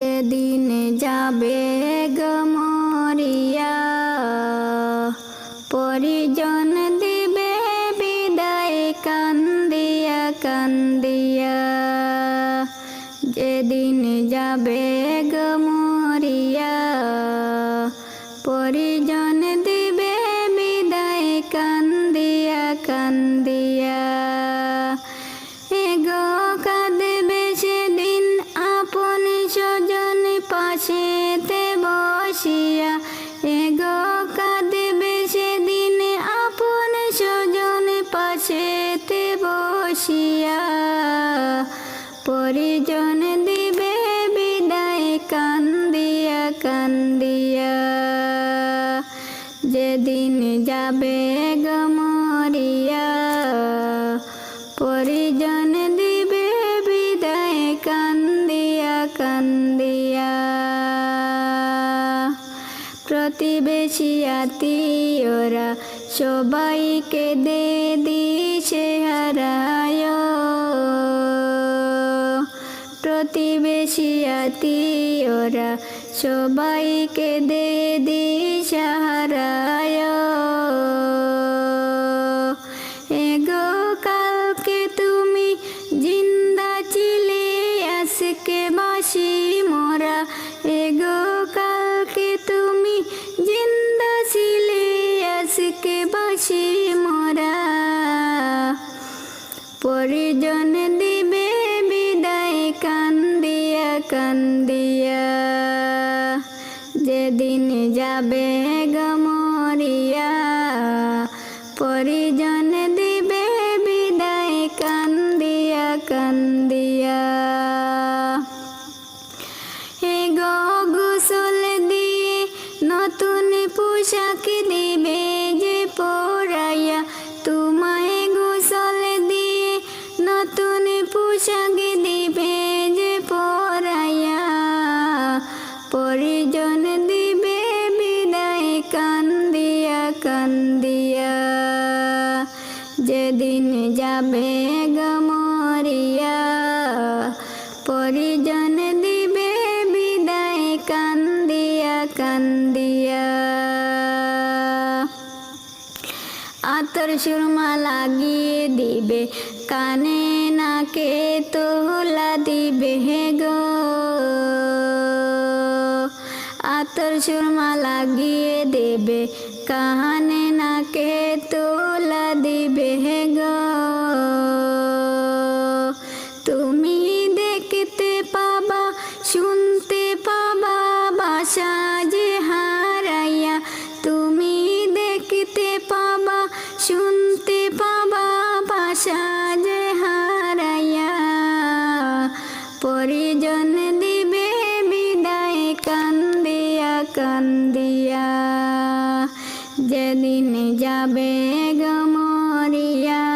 দিন যাবে গমরিয়া পরিজন দিবে বিদায় কান্দিয়া কান্দিয়া। যেদিন যাবে গমরিয়া এগো কাঁদবে সেদিন আপন স্বজন পাশেতে বসিয়া। পরিজন দিবে বিদায় কান্দিয়া কান্দিয়া। যেদিন যাবে গমরিয়া পরিজন দিবে বিদায় কান্দিয়া কান্দিয়া। প্রতিবেশী আত্মীয়রা সবাইকে দে দিছে হারায়। প্রতিবেশী আত্মীয়রা সবাইকে দে দিছে হারায়। পরিজন দিবে বিদায় কান্দিয়া কান্দিয়া। যেদিন যাবে গমরিয়া পরিজন গমরিয়া পরিজন দিবে বিদায় কান্দিয়া কান্দিয়া। আতর সুরমা লাগিয়ে দিবে, কানে নাকে তোলা দিবে হে গো। আতর সুরমা লাগিয়ে দেবে, কানে নাকে দিয়া যেদিন যাবে গমরিয়া